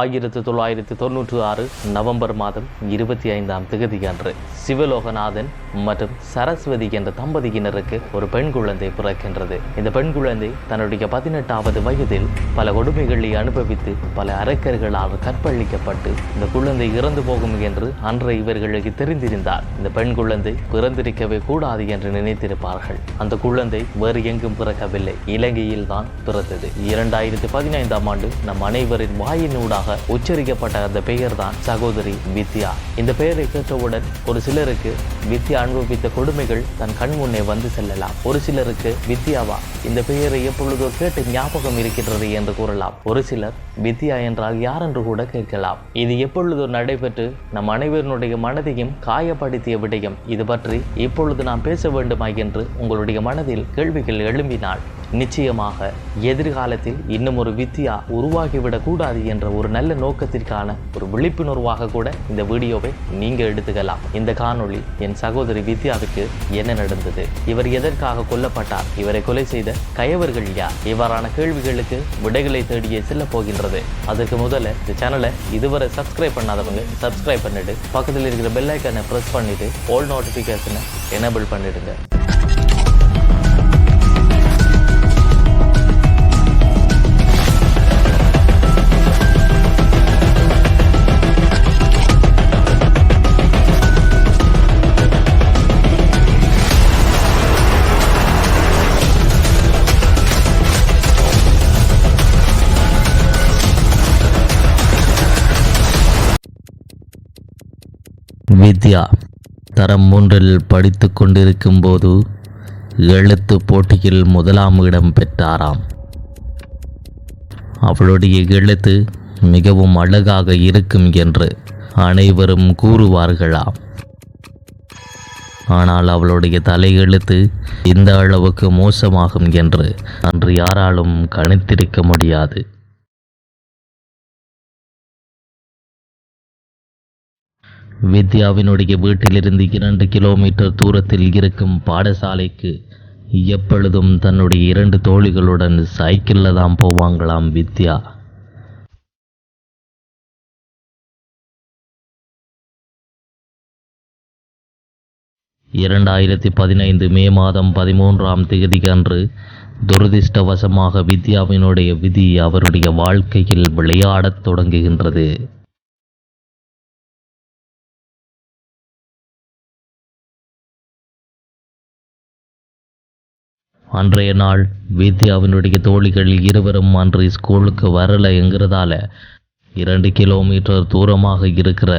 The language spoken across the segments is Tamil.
ஆயிரத்தி தொள்ளாயிரத்தி தொண்ணூற்றி ஆறு நவம்பர் மாதம் இருபத்தி ஐந்தாம் திகதி அன்று சிவலோகநாதன் மற்றும் சரஸ்வதி என்ற தம்பதியினருக்கு ஒரு பெண் குழந்தை பிறக்கின்றது. இந்த பெண் குழந்தை தன்னுடைய பதினெட்டாவது வயதில் பல கொடுமைகளை அனுபவித்து பல அரக்கர்களால் கற்பழிக்கப்பட்டு இந்த குழந்தை இறந்து போகும் என்று அன்று இவர்களுக்கு தெரிந்திருந்தார். இந்த பெண் குழந்தை பிறந்திருக்கவே கூடாது என்று நினைத்திருப்பார்கள். அந்த குழந்தை வேறு எங்கும் பிறக்கவில்லை. இலங்கையில் தான் பிறந்தது. இரண்டாயிரத்தி பதினைந்தாம் ஆண்டு நம் அனைவரின் வாயினூடாக உச்சரிக்கப்பட்ட அந்த பெயர் தான் சகோதரி வித்யா. இந்த பெயரை கேட்டவுடன் ஒரு சிலருக்கு வித்யா அனுபவித்த கொடுமைகள் தன் கண் முன்னே வந்து செல்லலாம். ஒரு சிலருக்கு வித்யாவா இந்த பெயரை எப்பொழுதோ கேட்டு ஞாபகம் இருக்கின்றது என்று கூறலாம். ஒரு சிலர் வித்யா என்றால் யார் என்று கூட கேட்கலாம். இது எப்பொழுதோ நடைபெற்று நம் அனைவருடைய மனதையும் காயப்படுத்திய விடயம். இது பற்றி இப்பொழுது நாம் பேச வேண்டுமா என்று உங்களுடைய மனதில் கேள்விகள் எழும்பினால் நிச்சயமாக எதிர்காலத்தில் இன்னும் ஒரு வித்தியா உருவாகிவிடக்கூடாது என்ற ஒரு நல்ல நோக்கத்திற்கான ஒரு விழிப்புணர்வாக கூட இந்த வீடியோவை நீங்கள் எடுத்துக்கலாம். இந்த காணொளி என் சகோதரி வித்யாவுக்கு என்ன நடந்தது? இவர் எதற்காக கொல்லப்பட்டார்? இவரை கொலை செய்த கயவர்கள் யார்? இவ்வாறான கேள்விகளுக்கு விடைகளை தேடியே செல்ல போகின்றது. அதற்கு முதல்ல இந்த சேனலை இதுவரை சப்ஸ்கிரைப் பண்ணாதவங்க சப்ஸ்கிரைப் பண்ணிட்டு பக்கத்தில் இருக்கிற பெல் ப்ரெஸ் பண்ணிட்டு ஆல் நோட்டிஃபிகேஷனை எனேபிள் பண்ணிடுங்க. வித்யா தரம் மூன்றில் படித்து கொண்டிருக்கும் போது எழுத்து போட்டியில் முதலாம் இடம் பெற்றாராம். அவளுடைய எழுத்து மிகவும் அழகாக இருக்கும் என்று அனைவரும் கூறுவார்களாம். ஆனால் அவளுடைய தலையெழுத்து இந்த அளவுக்கு மோசமாகும் என்று அன்று யாராலும் கணித்திருக்க முடியாது. வித்யாவினுடைய வீட்டிலிருந்து இரண்டு கிலோமீட்டர் தூரத்தில் இருக்கும் பாடசாலைக்கு எப்பொழுதும் தன்னுடைய இரண்டு தோழிகளுடன் சைக்கிளில் தான் போவாங்களாம் வித்யா. இரண்டாயிரத்தி பதினைந்து மே மாதம் பதிமூன்றாம் தேதி அன்று துரதிர்ஷ்டவசமாக வித்யாவினுடைய விதி அவருடைய வாழ்க்கையில் விளையாடத் தொடங்குகின்றது. அன்றைய நாள் வித்யாவினுடைய தோழிகள் இருவரும் அன்று ஸ்கூலுக்கு வரலைங்கிறதால இரண்டு கிலோமீட்டர் தூரமாக இருக்கிற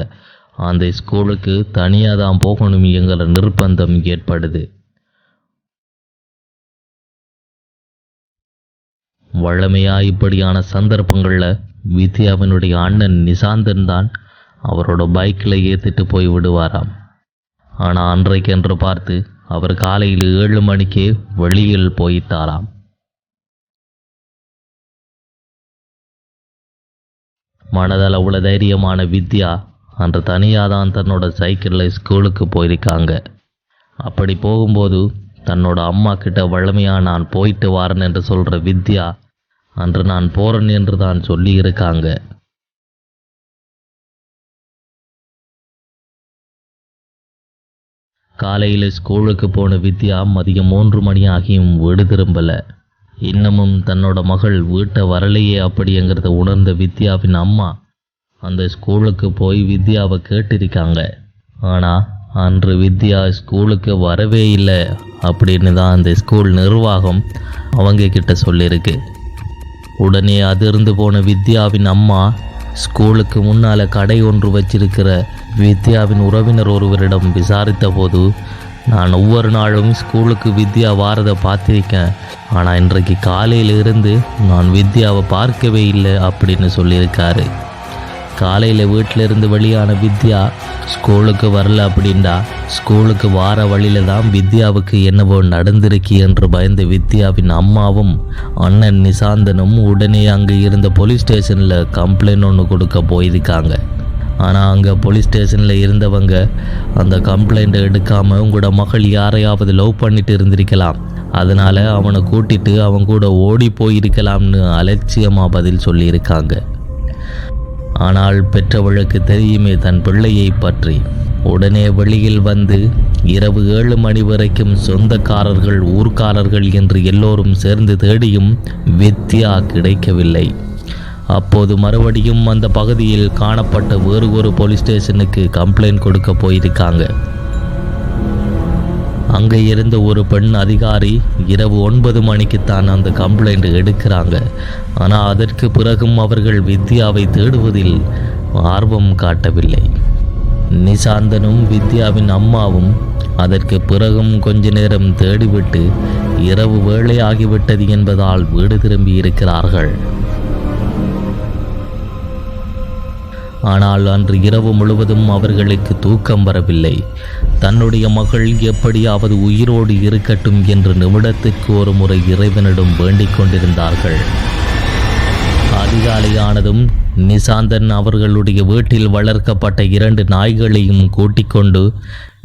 அந்த ஸ்கூலுக்கு தனியாக தான் போகணும் என்கிற நிர்பந்தம் ஏற்படுது. வழமையா இப்படியான சந்தர்ப்பங்களில் வித்யாவினுடைய அண்ணன் நிசாந்தன் தான் அவரோட பைக்கில் ஏற்றிட்டு போய் விடுவாராம். ஆனால் அன்றைக்கென்று பார்த்து அவர் காலையில் ஏழு மணிக்கே வெளியில் போயிட்டாராம் மனதளவுல தைரியமான வித்யா அன்று தனியாக தான் தன்னோட சைக்கிளில் ஸ்கூலுக்கு போயிருக்காங்க. அப்படி போகும்போது தன்னோட அம்மா கிட்ட வழமையாக நான் போயிட்டு வரேன் என்று சொல்கிற வித்யா அன்று நான் போகிறேன் என்று தான் சொல்லியிருக்காங்க. காலையில் ஸ்கூலுக்கு போன வித்யா மதியம் மூன்று மணி ஆகியும் வீடு திரும்பலை. இன்னமும் தன்னோட மகள் வீட்டை வரலையே அப்படிங்கிறத உணர்ந்த வித்யாவின் அம்மா அந்த ஸ்கூலுக்கு போய் வித்யாவை கேட்டிருக்காங்க. ஆனால் அன்று வித்யா ஸ்கூலுக்கு வரவே இல்லை அப்படின்னு தான் அந்த ஸ்கூல் நிர்வாகம் அவங்க கிட்ட சொல்லியிருக்கு. உடனே அதிர்ந்து போன வித்யாவின் அம்மா ஸ்கூலுக்கு முன்னால் கடை ஒன்று வச்சிருக்கிற வித்யாவின் உறவினர் ஒருவரிடம் விசாரித்த போது நான் ஒவ்வொரு நாளும் ஸ்கூலுக்கு வித்யா வாரதை பார்த்துருக்கேன். ஆனால் இன்றைக்கு காலையிலிருந்து நான் வித்யாவை பார்க்கவே இல்லை அப்படின்னு சொல்லியிருக்காரு. காலையில் வீட்டில் இருந்து வெளியான வித்யா ஸ்கூலுக்கு வரல அப்படின்டா ஸ்கூலுக்கு வார வழியில தான் வித்யாவுக்கு என்னவோ நடந்திருக்கு என்று பயந்த வித்யாவின் அம்மாவும் அண்ணன் நிசாந்தனும் உடனே அங்கே இருந்த போலீஸ் ஸ்டேஷனில் கம்ப்ளைண்ட் ஒன்று கொடுக்க போயிருக்காங்க. ஆனால் அங்கே போலீஸ் ஸ்டேஷனில் இருந்தவங்க அந்த கம்ப்ளைண்ட்டை எடுக்காமல் உங்களோட மகள் யாரையாவது லவ் பண்ணிட்டு இருந்திருக்கலாம். அதனால் அவனை கூட்டிட்டு அவன் கூட ஓடி போயிருக்கலாம்னு அலட்சியமாக பதில் சொல்லியிருக்காங்க. ஆனால் பெற்றவளுக்கு தெரியுமே தன் பிள்ளையை பற்றி. உடனே வெளியில் வந்து இரவு ஏழு மணி வரைக்கும் சொந்தக்காரர்கள் ஊர்க்காரர்கள் என்று எல்லோரும் சேர்ந்து தேடியும் வித்யா கிடைக்கவில்லை. அப்போது மறுபடியும் அந்த பகுதியில் காணப்பட்ட வேறு ஒரு போலீஸ் ஸ்டேஷனுக்கு கம்ப்ளைண்ட் கொடுக்க போயிருக்காங்க. அங்கே இருந்த ஒரு பெண் அதிகாரி இரவு ஒன்பது மணிக்கு தான் அந்த கம்ப்ளைண்ட் எடுக்கிறாங்க. ஆனால் அதற்கு பிறகும் அவர்கள் வித்யாவை தேடுவதில் ஆர்வம் காட்டவில்லை. நிசாந்தனும் வித்யாவின் அம்மாவும் அதற்கு பிறகும் கொஞ்ச நேரம் தேடிவிட்டு இரவு வேளையாகிவிட்டது என்பதால் வீடு திரும்பி இருக்கிறார்கள். ஆனால் அன்று இரவு முழுவதும் அவர்களுக்கு தூக்கம் வரவில்லை. தன்னுடைய மகள் எப்படியாவது உயிரோடு இருக்கட்டும் என்று நிமிடத்திற்கு ஒரு முறை இறைவனிடம் வேண்டிக் கொண்டிருந்தார்கள். அதிகாலையானதும் நிசாந்தன் அவர்களுடைய வீட்டில் வளர்க்கப்பட்ட இரண்டு நாய்களையும் கூட்டிக்கொண்டு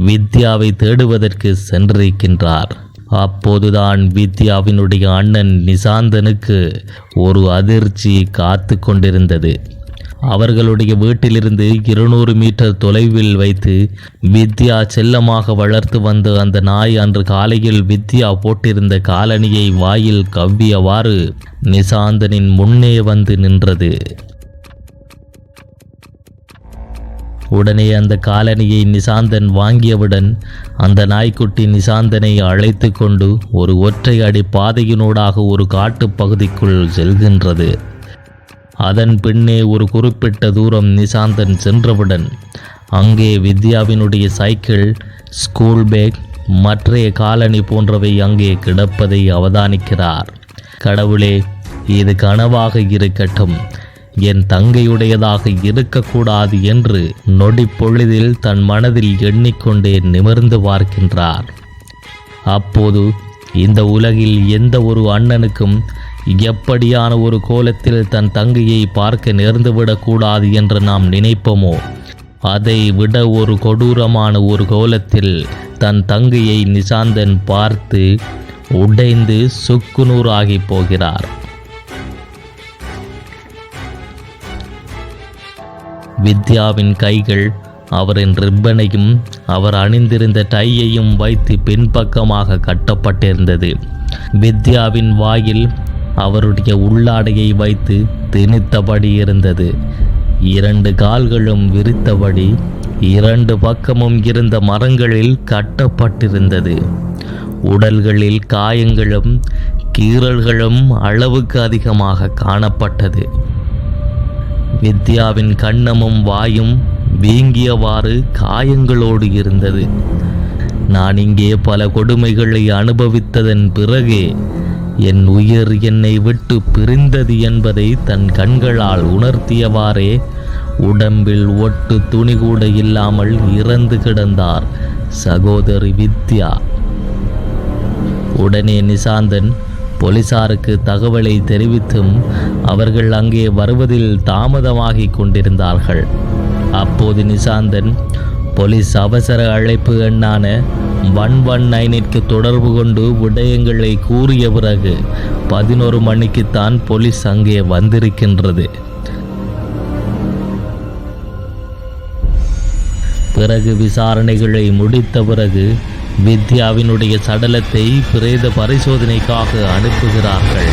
வித்யாவை தேடுவதற்கு சென்றிருக்கின்றார். அப்போதுதான் வித்யாவினுடைய அண்ணன் நிசாந்தனுக்கு ஒரு அதிர்ச்சி காத்து கொண்டிருந்தது. அவர்களுடைய வீட்டிலிருந்து இருநூறு மீட்டர் தொலைவில் வைத்து வித்யா செல்லமாக வளர்த்து வந்த அந்த நாய் அன்று காலையில் வித்யா போட்டிருந்த காலணியை வாயில் கவ்வியவாறு நிசாந்தனின் முன்னே வந்து நின்றது. உடனே அந்த காலணியை நிசாந்தன் வாங்கியவுடன் அந்த நாய்க்குட்டி நிசாந்தனை அழைத்து கொண்டு ஒரு ஒற்றை அடி பாதையினூடாக ஒரு காட்டுப் பகுதிக்குள் செல்கின்றது. அதன் பின்னே ஒரு குறிப்பிட்ட தூரம் நிசாந்தன் சென்றவுடன் அங்கே வித்யாவினுடைய சைக்கிள் ஸ்கூல் பேக் மற்றைய காலணி போன்றவை அங்கே கிடப்பதை அவதானிக்கிறார். கடவுளே இது கனவாக இருக்கட்டும். என் தங்கையுடையதாக இருக்கக்கூடாது என்று நொடி பொழுதில் தன் மனதில் எண்ணிக்கொண்டே நிமிர்ந்து பார்க்கின்றார். அப்போது இந்த உலகில் எந்த ஒரு அண்ணனுக்கும் எப்படியான ஒரு கோலத்தில் தன் தங்கையை பார்க்க நேர்ந்துவிடக்கூடாது என்று நாம் நினைப்போமோ? அதை விட ஒரு கொடூரமான ஒரு கோலத்தில் தன் தங்கையை நிசாந்தன் பார்த்து உடைந்து சுக்குநூறாகி போகிறார். வித்யாவின் கைகள் அவரின் ரிப்பனையும் அவர் அணிந்திருந்த டையையும் வைத்து பின்பக்கமாக கட்டப்பட்டிருந்தது. வித்யாவின் வாயில் அவருடைய உள்ளாடையை வைத்து திணித்தபடி இருந்தது. இரண்டு கால்களும் விரித்தபடி இரண்டு பக்கமும் இருந்த மரங்களில் கட்டப்பட்டிருந்தது. உடல்களில் காயங்களும் கீறல்களும் அளவுக்கு அதிகமாக காணப்பட்டது. வித்யாவின் கண்ணமும் வாயும் வீங்கியவாறு காயங்களோடு இருந்தது. நான் இங்கே பல கொடுமைகளை அனுபவித்ததன் பிறகே என் உயிர் என்னை விட்டு பிரிந்தது என்பதை தன் கண்களால் உணர்த்தியவாறே உடம்பில் ஒட்டு துணி கூட இல்லாமல் இறந்து கிடந்தார் சகோதரி வித்யா. உடனே நிசாந்தன் போலீசாருக்கு தகவலை தெரிவித்தும் அவர்கள் அங்கே வருவதில் தாமதமாகிக் கொண்டிருந்தார்கள். அப்போது நிசாந்தன் போலீஸ் அவசர அழைப்பு எண்ணான ஒன் ஒன் நைனிற்கு தொடர்பு கொண்டு விடயங்களை கூறிய பிறகு பதினோரு மணிக்குத்தான் போலீஸ் அங்கே வந்திருக்கின்றது. பிறகு விசாரணைகளை முடித்த பிறகு வித்யாவினுடைய சடலத்தை பிரேத பரிசோதனைக்காக அனுப்புகிறார்கள்.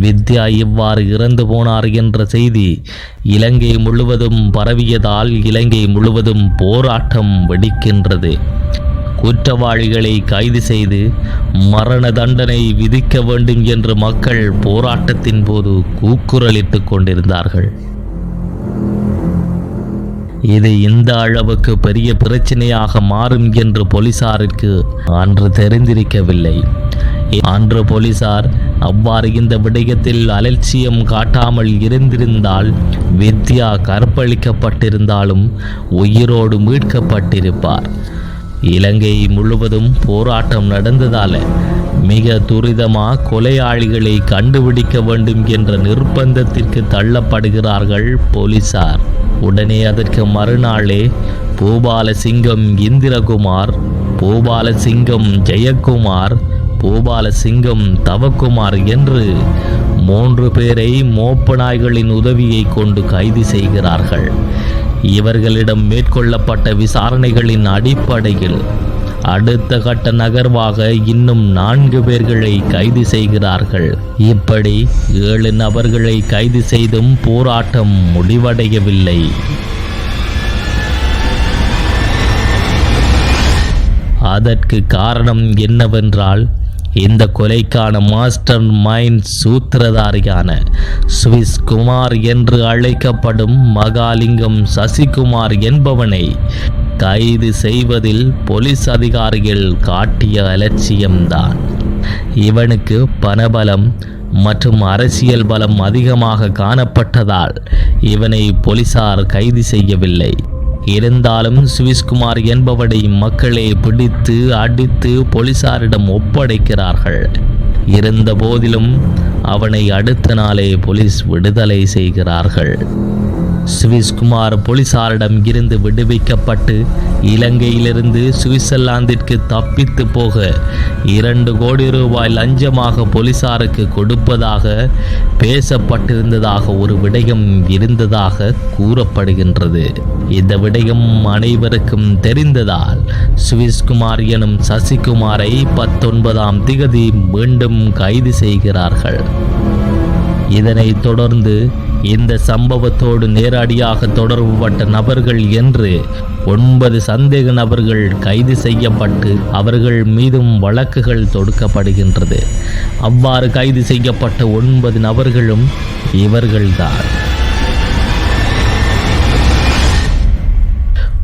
வித்யா இவ்வாறு இறந்து போனார் என்ற செய்தி இலங்கை முழுவதும் பரவியதால் இலங்கை முழுவதும் போராட்டம் வெடிக்கின்றது. குற்றவாளிகளை கைது செய்து மரண தண்டனை விதிக்க வேண்டும் என்று மக்கள் போராட்டத்தின் போது கூக்குரலிட்டுக் கொண்டிருந்தார்கள். இது இந்த அளவுக்கு பெரிய பிரச்சனையாக மாறும் என்று போலீசாருக்கு அன்று தெரிந்திருக்கவில்லை. அன்று போலீசார் அவ்வாறு இந்த விடயத்தில் அலட்சியம் காட்டாமல் இருந்திருந்தால் வித்யா கற்பழிக்கப்பட்டிருந்தாலும் உயிரோடு மீட்கப்பட்டிருப்பார். இலங்கை முழுவதும் போராட்டம் நடந்ததால மிக துரிதமா கொலையாளிகளை கண்டுபிடிக்க வேண்டும் என்ற நிர்பந்தத்திற்கு தள்ளப்படுகிறார்கள் போலீசார். உடனே அதற்கு மறுநாளே பூபாலசிங்கம் இந்திரகுமார் பூபாலசிங்கம் ஜெயக்குமார் பூபாலசிங்கம் தவக்குமார் என்று மூன்று பேரை மோப்ப நாய்களின் உதவியை கொண்டு கைது செய்கிறார்கள். இவர்களிடம் மேற்கொள்ளப்பட்ட விசாரணைகளின் அடிப்படையில் அடுத்த கட்ட நகர்வாக இன்னும் நான்கு பேர்களை கைது செய்கிறார்கள். இப்படி ஏழு நபர்களை கைது செய்தும் போராட்டம் முடிவடையவில்லை. அதற்கு காரணம் என்னவென்றால் இந்த கொலைக்கான மாஸ்டர் மைண்ட் சூத்திரதாரியான சுவிஸ் குமார் என்று அழைக்கப்படும் மகாலிங்கம் சசிகுமார் என்பவனை கைது செய்வதில் போலீஸ் அதிகாரிகள் காட்டிய அலட்சியம்தான். இவனுக்கு பணபலம் மற்றும் அரசியல் பலம் அதிகமாக காணப்பட்டதால் இவனை போலீசார் கைது செய்யவில்லை. இருந்தாலும் சுவிஸ்குமார் என்பவரை மக்களே பிடித்து அடித்து போலீசாரிடம் ஒப்படைக்கிறார்கள். இருந்த போதிலும் அவனை அடுத்த நாளே போலீஸ் விடுதலை செய்கிறார்கள். சுவிஸ்குமார் போலீசாரிடம் இருந்து விடுவிக்கப்பட்டு இலங்கையிலிருந்து சுவிட்சர்லாந்திற்கு தப்பித்து போக இரண்டு கோடி ரூபாய் லஞ்சமாக போலீசாருக்கு கொடுப்பதாக பேசப்பட்டிருந்ததாக ஒரு விடயம் இருந்ததாக கூறப்படுகின்றது. இந்த விடயம் அனைவருக்கும் தெரிந்ததால் சுவிஸ்குமார் எனும் சசிகுமாரை பத்தொன்பதாம் திகதி மீண்டும் கைது செய்கிறார்கள். இதனைத் தொடர்ந்து இந்த சம்பவத்தோடு நேரடியாக தொடர்புபட்ட நபர்கள் என்று ஒன்பது சந்தேக நபர்கள் கைது செய்யப்பட்டு அவர்கள் மீதும் வழக்குகள் தொடுக்கப்படுகின்றது. அவ்வாறு கைது செய்யப்பட்ட ஒன்பது நபர்களும் இவர்கள்தான்.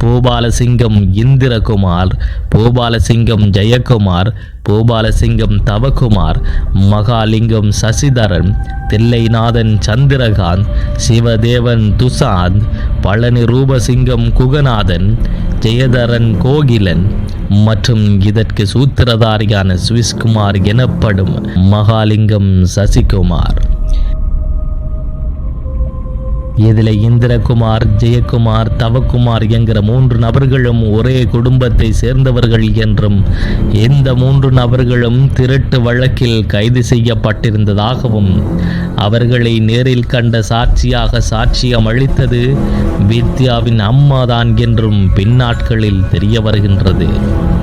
பூபாலசிங்கம் இந்திரகுமார் பூபாலசிங்கம் ஜெயக்குமார் பூபாலசிங்கம் தவக்குமார் மகாலிங்கம் சசிதரன் தில்லைநாதன் சந்திரகாந்த் சிவதேவன் துசாந்த் பழனி ரூபசிங்கம் குகநாதன் ஜெயதரன் கோகிலன் மற்றும் இதற்கு சூத்திரதாரியான சுவிஸ்குமார் எனப்படும் மகாலிங்கம் சசிகுமார். இதில் இந்திரகுமார் ஜெயக்குமார் தவக்குமார் என்கிற மூன்று நபர்களும் ஒரே குடும்பத்தை சேர்ந்தவர்கள் என்றும் இந்த மூன்று நபர்களும் திருட்டு வழக்கில் கைது செய்யப்பட்டிருந்ததாகவும் அவர்களை நேரில் கண்ட சாட்சியாக சாட்சியம் அளித்தது வித்யாவின் அம்மாதான் என்றும் பின்னாட்களில் தெரிய வருகின்றது.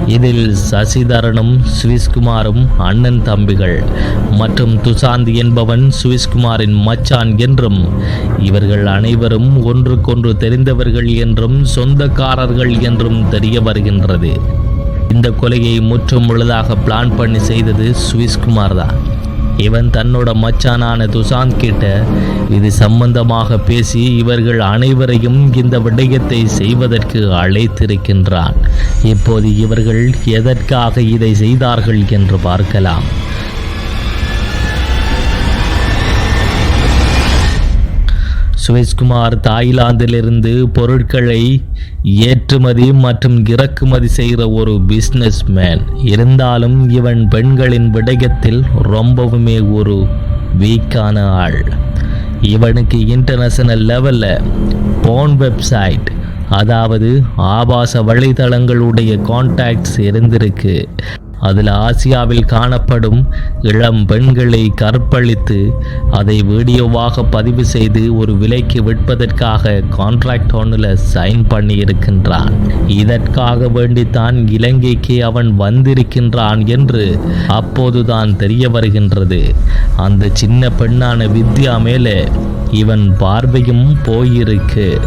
இதில் சசிதரனும் சுவிஸ்குமாரும் அண்ணன் தம்பிகள் மற்றும் துசாந்த் என்பவன் சுவிஸ்குமாரின் மச்சான் என்றும் இவர்கள் அனைவரும் ஒன்றுக்கொன்று தெரிந்தவர்கள் என்றும் சொந்தக்காரர்கள் என்றும் தெரிய வருகின்றது. இந்த கொலையை முற்றும் முழுதாக பிளான் பண்ணி செய்தது சுவிஸ்குமார் தான் இவன் தன்னோட மச்சானான துசாந்த் கிட்ட இது சம்பந்தமாக பேசி இவர்கள் அனைவரையும் இந்த விடயத்தை செய்வதற்கு அழைத்திருக்கின்றான். இப்போது இவர்கள் எதற்காக இதை செய்தார்கள் என்று பார்க்கலாம். சுவேஷ்குமார் தாய்லாந்திலிருந்து பொருட்களை ஏற்றுமதி மற்றும் இறக்குமதி செய்கிற ஒரு பிஸ்னஸ் மேன் இருந்தாலும் இவன் பெண்களின் விடயத்தில் ரொம்பவுமே ஒரு வீக்கான ஆள். இவனுக்கு இன்டர்நேஷனல் லெவலில் போன் வெப்சைட் அதாவது ஆபாச வலைதளங்களுடைய கான்டாக்ட்ஸ் இருந்திருக்கு. அதில் ஆசியாவில் காணப்படும் இளம் பெண்களை கற்பழித்து அதை வீடியோவாக பதிவு செய்து ஒரு விலைக்கு விற்பதற்காக கான்ட்ராக்ட் ஒன்றில் சைன் பண்ணி இருக்கின்றான் இதற்காக வேண்டித்தான் இலங்கைக்கு அவன் வந்திருக்கின்றான் என்று அப்போதுதான் தெரிய வருகின்றது. அந்த சின்ன பெண்ணான வித்யா மேலே இவன் பார்வையும் போயிருக்கு.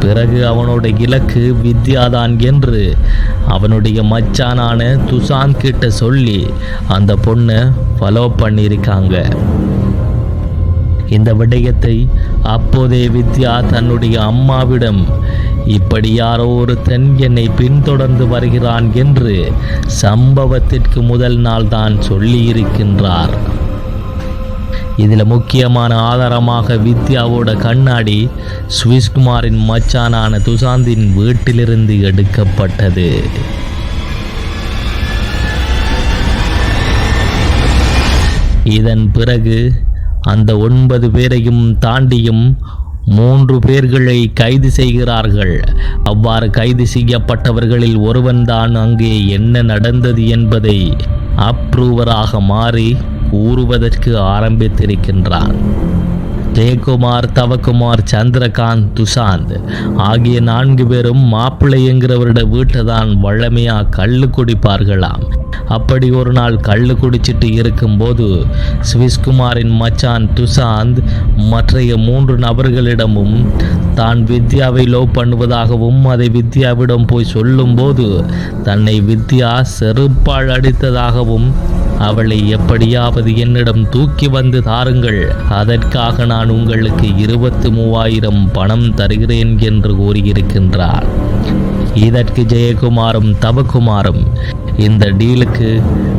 பிறகு அவனோட இலக்கு வித்யாதான் என்று அவனுடைய மச்சானான துசான் கிட்ட சொல்லி அந்த பொண்ணை ஃபாலோ பண்ணியிருக்காங்க. இந்த விடயத்தை அப்போதே வித்யா தன்னுடைய அம்மாவிடம் இப்படி யாரோ ஒருத்தன் என்னை பின்தொடர்ந்து வருகிறான் என்று சம்பவத்திற்கு முதல் நாள் தான் சொல்லியிருக்கின்றார். இதில் முக்கியமான ஆதாரமாக வித்யாவோட கண்ணாடி சுவிஸ்குமாரின் மச்சானான துசாந்தின் வீட்டிலிருந்து எடுக்கப்பட்டது. இதன் பிறகு அந்த ஒன்பது பேரையும் தாண்டியும் மூன்று பேர்களை கைது செய்கிறார்கள். அவ்வாறு கைது செய்யப்பட்டவர்களில் ஒருவன்தான் அங்கே என்ன நடந்தது என்பதை அப்ரூவராக மாறி கூறுவதற்கு ஆரம்பித்திருக்கின்றான் ஜெயக்குமார் தவக்குமார் சந்திரகாந்த் துஷாந்த் ஆகிய நான்கு பேரும் மாப்பிள்ளை என்கிறவரோட வீட்டை தான் வழமையா கள்ளு குடிப்பார்களாம். அப்படி ஒரு நாள் கள்ளு குடிச்சிட்டு இருக்கும்போது சுவிஸ்குமாரின் மச்சான் துஷாந்த் மற்றைய மூன்று நபர்களிடமும் தான் வித்யாவை லவ் பண்ணுவதாகவும் அதை வித்யாவிடம் போய் சொல்லும்போது தன்னை வித்யா செருப்பால் அடித்ததாகவும் அவளை எப்படியாவது என்னிடம் தூக்கி வந்து தாருங்கள். அதற்காக நான் உங்களுக்கு இருபத்தி மூவாயிரம் பணம் தருகிறேன் என்று கூறியிருக்கின்றார். இதற்கு ஜெயக்குமாரும் தவக்குமாரும் இந்த டீலுக்கு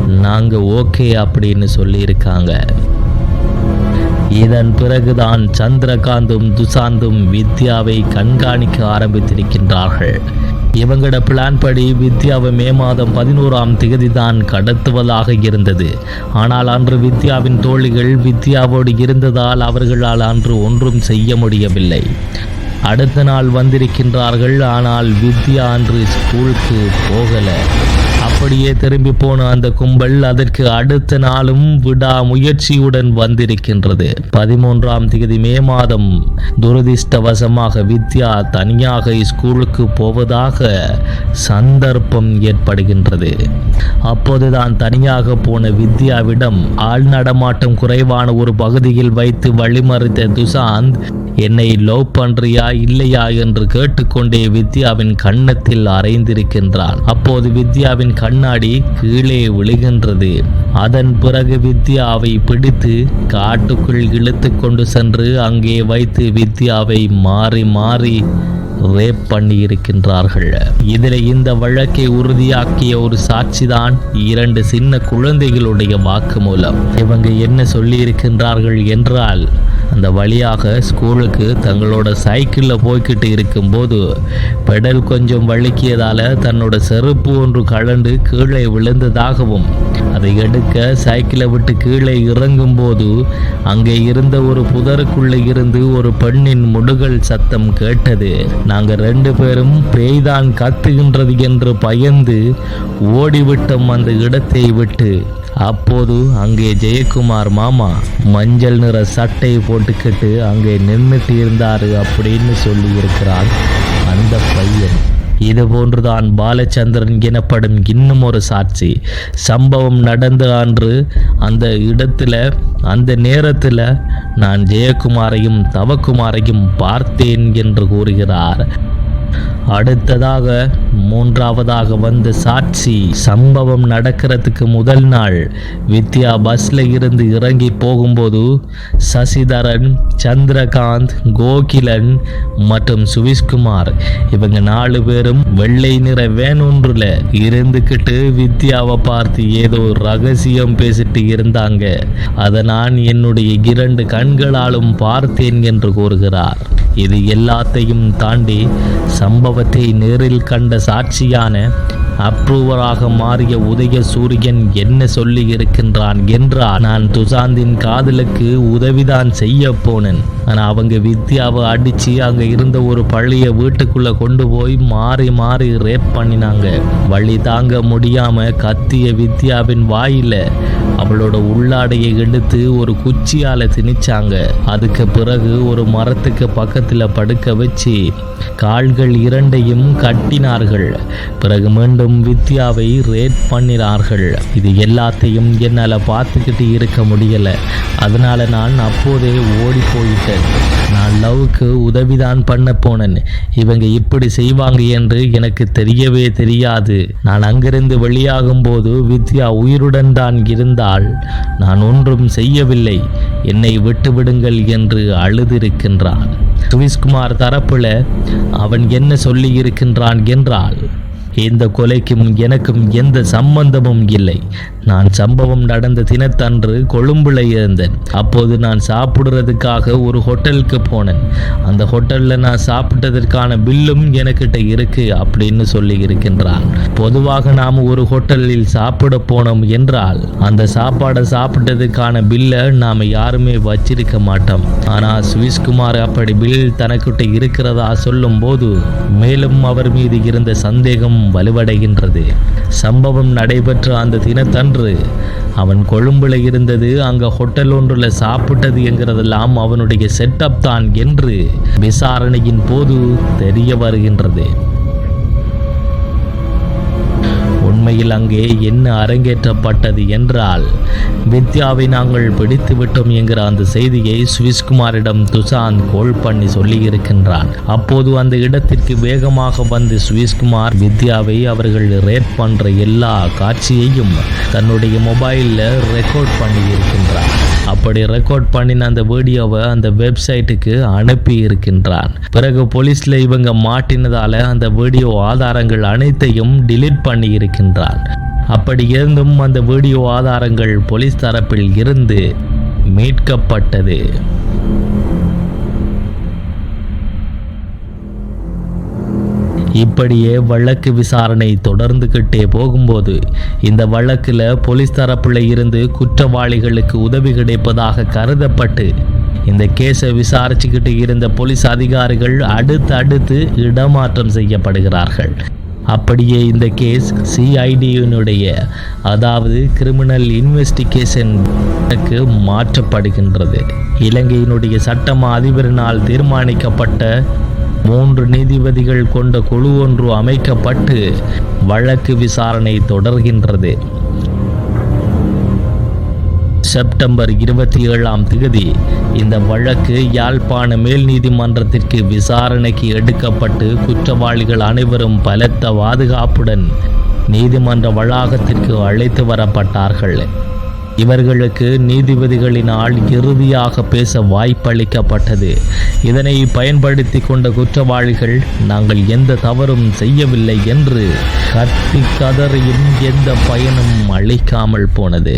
நாங்கள் ஓகே அப்படின்னு சொல்லியிருக்காங்க. இதன் பிறகுதான் சந்திரகாந்தும் துசாந்தும் வித்யாவை கண்காணிக்க ஆரம்பித்திருக்கின்றார்கள். இவங்களோட பிளான் படி வித்யாவை மே மாதம் பதினோராம் தேதி தான் கடத்துவதாக இருந்தது. ஆனால் அன்று வித்யாவின் தோழிகள் வித்யாவோடு இருந்ததால் அவர்களால் அன்று ஒன்றும் செய்ய முடியவில்லை. அடுத்த நாள் வந்திருக்கின்றார்கள் ஆனால் வித்யா அன்று ஸ்கூலுக்கு போகலை. அப்படியே திரும்பி போன அந்த கும்பல் அதற்கு அடுத்த நாளும் விடா முயற்சியுடன் வந்திருக்கின்றது. பதிமூன்றாம் தேதி மே மாதம் துரதிர்ஷ்டவசமாக வித்யா தனியாக ஸ்கூலுக்கு போவதாக சந்தர்ப்பம் ஏற்படுகின்றது. அப்போதுதான் தனியாக போன வித்யாவிடம் ஆள் நடமாட்டம் குறைவான ஒரு பகுதியில் வைத்து வழிமறித்த துஷாந்த் என்னை லவ் பண்றியா இல்லையா என்று கேட்டுக்கொண்டே வித்யாவின் கன்னத்தில் அறைந்திருக்கின்றான். அப்போது வித்யாவின் கண்ணாடி கீழே விழுகின்றது. அதன் பிறகு வித்யாவை பிடித்து காட்டுக்குள் இழுத்து கொண்டு சென்று அங்கே வைத்து வித்யாவை மாறி மாறி ரேப் பண்ணி இருக்கின்றார்கள் இதில் இந்த வழக்கை உறுதியாக்கிய ஒரு சாட்சிதான் இரண்டு சின்ன குழந்தைகளுடைய வாக்கு மூலம். இவங்க என்ன சொல்லி இருக்கின்றார்கள் என்றால் அந்த வழியாக ஸ்கூலுக்கு தங்களோட சைக்கிளில் போய்கிட்டு இருக்கும்போது பெடல் கொஞ்சம் வழுக்கியதால் தன்னோட செருப்பு ஒன்று கலண்டு கீழே விழுந்ததாகவும் அதை எடுக்க சைக்கிளை விட்டு கீழே இறங்கும்போது அங்கே இருந்த ஒரு புதருக்குள்ளே இருந்து ஒரு பெண்ணின் முடுகல் சத்தம் கேட்டது. நாங்கள் ரெண்டு பேரும் பேய்தான் கத்துகின்றது என்று பயந்து ஓடிவிட்டோம் அந்த இடத்தை விட்டு. அப்போது அங்கே ஜெயக்குமார் மாமா மஞ்சள் நிற சட்டை போட்டுக்கிட்டு அங்கே நின்றுட்டு இருந்தாரு அப்படின்னு சொல்லியிருக்கிறான் அந்த பையன். இது போன்றுதான் பாலச்சந்திரன் எனப்படும் இன்னும் ஒரு சாட்சி. சம்பவம் நடந்த அன்று அந்த இடத்துல அந்த நேரத்தில் நான் ஜெயக்குமாரையும் தவக்குமாரையும் பார்த்தேன் என்று கூறுகிறார். அடுத்ததாக மூன்றாவதாக வந்த சாட்சி. சம்பவம் நடக்கிறதுக்கு முதல் நாள். வித்யா பஸ்ல இருந்து இறங்கி போகும்போது சசிதரன் சந்திரகாந்த் கோகிலன் மற்றும் சுவிஷ்குமார் இவங்க நாலு பேரும் வெள்ளை நிற வேன் ஒன்றுல இருந்துக்கிட்டு வித்யாவை பார்த்து ஏதோ ரகசியம் பேசிட்டு இருந்தாங்க. அதை நான் என்னுடைய இரண்டு கண்களாலும் பார்த்தேன் என்று கூறுகிறார். இது எல்லாத்தையும் தாண்டி சம்பவத்தை நேரில் கண்ட சாட்சியான அப்ரூவராக மாறிய உதய சூரியன் என்ன சொல்லி இருக்கின்றான் என்றால் நான் துசாந்தின் காதலுக்கு உதவிதான் செய்ய போனேன். ஆனால் அவங்க வித்யாவை அடித்து அங்கே இருந்த ஒரு பழைய வீட்டுக்குள்ளே கொண்டு போய் மாறி மாறி ரேப் பண்ணினாங்க. வழி தாங்க முடியாமல் கத்திய வித்யாவின் வாயில அவளோட உள்ளாடையை எடுத்து ஒரு குச்சியால திணிச்சாங்க. அதுக்கு பிறகு ஒரு மரத்துக்கு பக்கத்தில் படுக்க வச்சு கால்கள் இரண்டையும் கட்டினார்கள். பிறகு மீண்டும் வித்யாவை ரேட் பண்ணினார்கள் இது எல்லாத்தையும் என்னால் பார்த்துக்கிட்டு இருக்க முடியலை. அதனால் நான் அப்போதே ஓடி போயிட்டேன். நான் லவ்வுக்கு உதவிதான் பண்ண போனேன். இவங்க இப்படி செய்வாங்க என்று எனக்கு தெரியவே தெரியாது. நான் அங்கிருந்து வெளியாகும் போது வித்யா உயிருடன் தான் இருந்தால் நான் ஒன்றும் செய்யவில்லை. என்னை விட்டுவிடுங்கள் என்று அழுதிருக்கின்றான். சுவிஸ்குமார் தரப்புல அவன் என்ன சொல்லி இருக்கின்றான் என்றால் இந்த கொலைக்கும் எனக்கும் எந்த சம்பந்தமும் இல்லை. நான் சம்பவம் நடந்த தினத்தன்று கொழும்புல இருந்தேன். அப்போது நான் சாப்பிடுறதுக்காக ஒரு ஹோட்டலுக்கு போனேன். அந்த ஹோட்டலில் நான் சாப்பிட்டதற்கான பில்லும் எனக்கிட்ட இருக்கு அப்படின்னு சொல்லி இருக்கின்றான். பொதுவாக நாம் ஒரு ஹோட்டலில் சாப்பிட போனோம் என்றால் அந்த சாப்பாடை சாப்பிட்டதுக்கான பில்லை நாம் யாருமே வச்சிருக்க மாட்டோம். ஆனால் சுவிஷ்குமார் அப்படி பில் தனக்கிட்ட இருக்கிறதா சொல்லும்போது மேலும் அவர் மீது இருந்த சந்தேகம் இன்னும் வலுவடைகின்றது. சம்பவம் நடைபெற்ற அந்த தினத்தன்று அவன் கொழும்புல இருந்தது அங்க ஹோட்டல் ஒன்றுல சாப்பிட்டது என்கிறதெல்லாம் அவனுடைய செட்டப் தான் என்று விசாரணையின் போது தெரிய வருகின்றது. உண்மையில் அங்கே என்ன அரங்கேற்றப்பட்டது என்றால் வித்யாவை நாங்கள் பிடித்து விட்டோம் என்கிற அந்த செய்தியை சுவிஸ்குமாரிடம் துஷாந்த் கோல் பண்ணி சொல்லியிருக்கின்றான். அப்போது அந்த இடத்திற்கு வேகமாக வந்து சுவிஸ்குமார் வித்யாவை அவர்கள் ரேட் பண்ற எல்லா காட்சியையும் தன்னுடைய மொபைலில் ரெக்கார்ட் பண்ணி இருக்கின்றான் அப்படி ரெக்கார்ட் பண்ணின அந்த வீடியோவை அந்த வெப்சைட்டுக்கு அனுப்பி இருக்கின்றான் பிறகு போலீஸ்ல இவங்க மாட்டினதால அந்த வீடியோ ஆதாரங்கள் அனைத்தையும் டிலீட் பண்ணி இருக்கின்றான் அப்படி இருந்தும் அந்த வீடியோ ஆதாரங்கள் போலீஸ் தரப்பில் இருந்து மீட்கப்பட்டது. இப்படியே வழக்கு விசாரணை தொடர்ந்துகிட்டே போகும்போது இந்த வழக்கில் போலீஸ் தரப்பில் இருந்து குற்றவாளிகளுக்கு உதவி கிடைப்பதாக கருதப்பட்டு இந்த கேஸை விசாரிச்சுக்கிட்டு இருந்த போலீஸ் அதிகாரிகள் அடுத்து அடுத்து இடமாற்றம் செய்யப்படுகிறார்கள். அப்படியே இந்த கேஸ் சிஐடியினுடைய அதாவது கிரிமினல் இன்வெஸ்டிகேஷனுக்கு மாற்றப்படுகின்றது. இலங்கையினுடைய சட்டமா அதிபரினால் தீர்மானிக்கப்பட்ட மூன்று நீதிபதிகள் கொண்ட குழு ஒன்று அமைக்கப்பட்டு வழக்கு விசாரணை தொடர்கின்றது. செப்டம்பர் இருபத்தி ஏழாம் தேதி இந்த வழக்கு யாழ்ப்பாண மேல் நீதிமன்றத்திற்கு விசாரணைக்கு எடுக்கப்பட்டு குற்றவாளிகள் அனைவரும் பலத்த பாதுகாப்புடன் நீதிமன்ற வளாகத்திற்கு அழைத்து வரப்பட்டார்கள். இவர்களுக்கு நீதிபதிகளினால் இறுதியாக பேச வாய்ப்பளிக்கப்பட்டது. இதனை பயன்படுத்தி கொண்ட குற்றவாளிகள் நாங்கள் எந்த தவறும் செய்யவில்லை என்று கத்தி கதறியும் எந்த பயனும் அளிக்காமல் போனது.